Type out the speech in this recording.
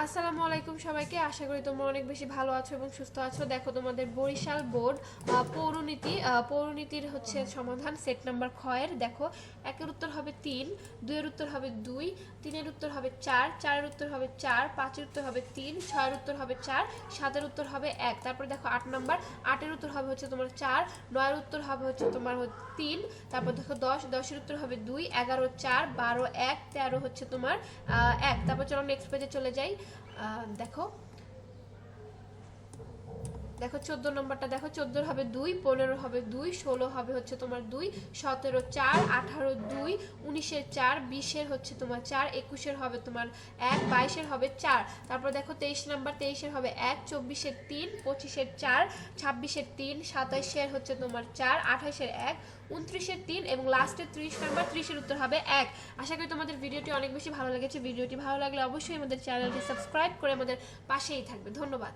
আসসালামু আলাইকুম সবাইকে আশা করি তোমরা অনেক বেশি ভালো আছো এবং সুস্থ আছো দেখো তোমাদের বরিশাল বোর্ড পৌরনীতি পৌরনীতির হচ্ছে সমাধান সেট নাম্বার খয়ের দেখো একের উত্তর হবে তিন দুইয়ের উত্তর হবে দুই তিনের উত্তর হবে চার চারের উত্তর হবে চার পাঁচের উত্তর হবে তিন ছয়ের উত্তর হবে চার সাতের উত্তর হবে এক তারপরে দেখো আট নাম্বার আটের উত্তর হবে হচ্ছে তোমার চার নয়ের উত্তর হবে হচ্ছে তোমার তিন তারপর দেখো দশ দশের উত্তর হবে দুই এগারো চার বারো এক তেরো হচ্ছে তোমার এক তারপর চলো নেক্সট পেজে চলে যাই দেখো। দেখো চোদ্দ নম্বরটা, দেখো চোদ্দোর হবে দুই, পনেরো হবে দুই, ষোলো হবে হচ্ছে তোমার দুই, সতেরো চার, আঠারো দুই, উনিশের চার, বিশের হচ্ছে তোমার চার, একুশের হবে তোমার এক, বাইশের হবে চার। তারপর দেখো তেইশ নাম্বার, তেইশের হবে এক, চব্বিশের তিন, পঁচিশের চার, ছাব্বিশের তিন, সাতাইশের হচ্ছে তোমার চার আঠাশের এক, উনত্রিশের তিন এবং লাস্টের ত্রিশ নাম্বার, ত্রিশের উত্তর হবে এক। আশা করি তোমাদের ভিডিওটি অনেক বেশি ভালো লেগেছে। ভিডিওটি ভালো লাগলে অবশ্যই আমাদের চ্যানেলটি সাবস্ক্রাইব করে আমাদের পাশেই থাকবে। ধন্যবাদ।